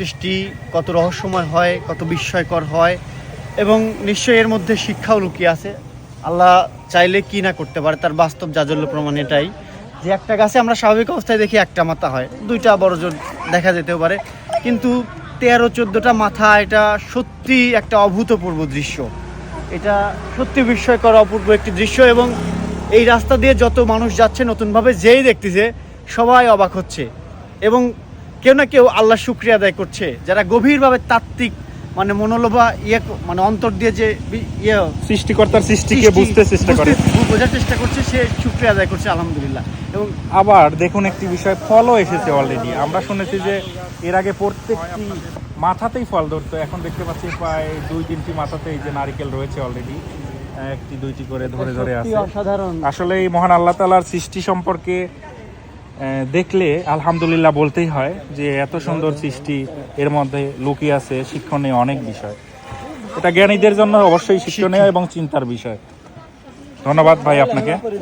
সৃষ্টি, কত রহস্যময় হয়, কত বিস্ময়কর হয়, এবং নিশ্চয়ই এর মধ্যে শিক্ষাও লুকিয়ে আছে। আল্লাহ চাইলে কি না করতে পারে, তার বাস্তব জাজল্য প্রমাণ এটাই। যে একটা গাছে আমরা স্বাভাবিক অবস্থায় দেখি একটা মাথা হয়, দুইটা বড় জোর দেখা যেতেও পারে। কিন্তু তেরো, চোদ্দোটা মাথা এটা সত্যি একটা অভূতপূর্ব দৃশ্য। এটা সত্যি বিস্ময়কর, অপূর্ব একটি দৃশ্য এবং এই রাস্তা দিয়ে যত মানুষ যাচ্ছে নতুনভাবে যেই দেখতেছে, সবাই অবাক হচ্ছে। এবং কেউ না কেউ আল্লাহ শুক্রিয়া আদায় করছে। যারা গভীরভাবে তাত্ত্বিক মানে মনোলোভা ইয়ে মানে অন্তর দিয়ে যে ইয়ে সৃষ্টিকর্তার সৃষ্টিকে সৃষ্টি- বুঝতে চেষ্টা করে। বোঝার চেষ্টা করছে সে শুক্রিয়া আদায় করছে আলহামদুলিল্লাহ। এবং আবার দেখুন একটি বিষয় ফলও এসেছে অলরেডি আমরা শুনেছি যে এর আগে প্রত্যেকটি মাথাতেই ফল ধরতো। এখন দেখতে পাচ্ছি প্রায় দুই তিনটি মাথাতেই যে নারিকেল রয়েছে অলরেডি একটি দুইটি করে ধরে ধরে আছে। অসাধারণ। আসলে এই মহান আল্লাহ তালার সৃষ্টি সম্পর্কে দেখলে আলহামদুলিল্লাহ বলতেই হয় যে এত সুন্দর সৃষ্টি এর মধ্যে লুকিয়ে আছে শিক্ষণীয় অনেক বিষয়। এটা জ্ঞানীদের জন্য অবশ্যই শিক্ষণীয় এবং চিন্তার বিষয়। ধন্যবাদ ভাই আপনাকে।